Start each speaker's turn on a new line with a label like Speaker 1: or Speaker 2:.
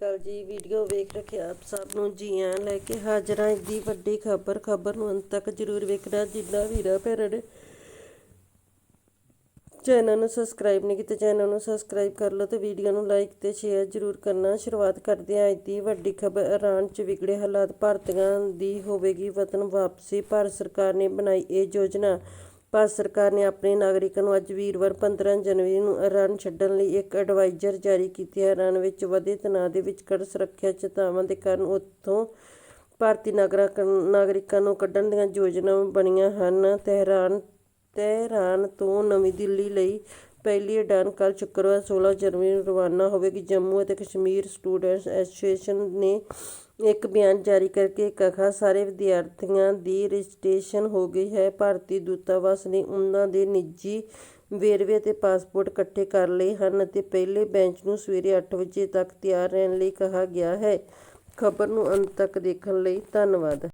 Speaker 1: ਕੱਲ ਜੀ ਵੀਡੀਓ ਵੇਖ ਰੱਖਿਆ ਆਪ ਸਭ ਨੂੰ ਜੀ ਆਇਆਂ ਲੈ ਕੇ ਹਾਜ਼ਰ। ਹਾਂ ਦੀ ਵੱਡੀ ਖਬਰ ਖਬਰ ਨੂੰ ਅੰਤ ਤੱਕ ਜਰੂਰ ਵੇਖਣਾ। ਜਿੰਨਾ ਵੀਰਾ ਭੈਣਾਂ ਨੇ ਚੈਨਲ ਨੂੰ ਸਬਸਕ੍ਰਾਈਬ ਨਹੀਂ ਕੀਤਾ, ਚੈਨਲ ਨੂੰ ਸਬਸਕ੍ਰਾਈਬ ਕਰ ਲਓ ਤੇ ਵੀਡੀਓ ਨੂੰ ਲਾਈਕ ਤੇ ਸ਼ੇਅਰ ਜਰੂਰ ਕਰਨਾ। ਸ਼ੁਰੂਆਤ ਕਰਦੇ ਹਾਂ ਅੱਜ ਦੀ ਵੱਡੀ ਖਬਰ। ਇਰਾਨ 'ਚ ਵਿਗੜੇ ਹਾਲਾਤ, ਭਾਰਤੀਆਂ ਦੀ ਹੋਵੇਗੀ ਵਤਨ ਵਾਪਸੀ। ਭਾਰਤ ਸਰਕਾਰ ਨੇ ਬਣਾਈ ਇਹ ਯੋਜਨਾ। ਭਾਰਤ ਸਰਕਾਰ ਨੇ ਆਪਣੇ ਨਾਗਰਿਕਾਂ ਨੂੰ ਅੱਜ ਵੀਰਵਾਰ 15 ਜਨਵਰੀ ਨੂੰ ਇਰਾਨ ਛੱਡਣ ਲਈ ਇੱਕ ਐਡਵਾਈਜ਼ਰ ਜਾਰੀ ਕੀਤੀ ਹੈ। ਇਰਾਨ ਵਿੱਚ ਵਧੇ ਤਣਾਅ ਦੇ ਵਿਚਕਾਰ ਸੁਰੱਖਿਆ ਚੇਤਾਵਾਂ ਦੇ ਕਾਰਨ ਉੱਥੋਂ ਭਾਰਤੀ ਨਾਗਰਿਕਾਂ ਨਾਗਰਿਕਾਂ ਨੂੰ ਕੱਢਣ ਦੀਆਂ ਯੋਜਨਾਵਾਂ ਬਣੀਆਂ ਹਨ। ਤਹਿਰਾਨ ਤਹਿਰਾਨ ਤੋਂ ਨਵੀਂ ਦਿੱਲੀ ਲਈ ਪਹਿਲੀ ਉਡਾਨ ਕੱਲ੍ਹ ਸ਼ੁੱਕਰਵਾਰ 16 ਜਨਵਰੀ ਨੂੰ ਰਵਾਨਾ ਹੋਵੇਗੀ। ਜੰਮੂ ਅਤੇ ਕਸ਼ਮੀਰ ਸਟੂਡੈਂਟਸ ਐਸੋਸੀਏਸ਼ਨ ਨੇ ਇੱਕ ਬਿਆਨ ਜਾਰੀ ਕਰਕੇ ਕਹਾ, ਸਾਰੇ ਵਿਦਿਆਰਥੀਆਂ ਦੀ ਰਜਿਸਟ੍ਰੇਸ਼ਨ ਹੋ ਗਈ ਹੈ। ਭਾਰਤੀ ਦੂਤਾਵਾਸ ਨੇ ਉਹਨਾਂ ਦੇ ਨਿੱਜੀ ਵੇਰਵੇ ਅਤੇ ਪਾਸਪੋਰਟ ਇਕੱਠੇ ਕਰ ਲਏ ਹਨ ਅਤੇ ਪਹਿਲੇ ਬੈਂਚ ਨੂੰ ਸਵੇਰੇ 8 ਵਜੇ ਤੱਕ ਤਿਆਰ ਰਹਿਣ ਲਈ ਕਿਹਾ ਗਿਆ ਹੈ। ਖਬਰ ਨੂੰ ਅੰਤ ਤੱਕ ਦੇਖਣ ਲਈ ਧੰਨਵਾਦ।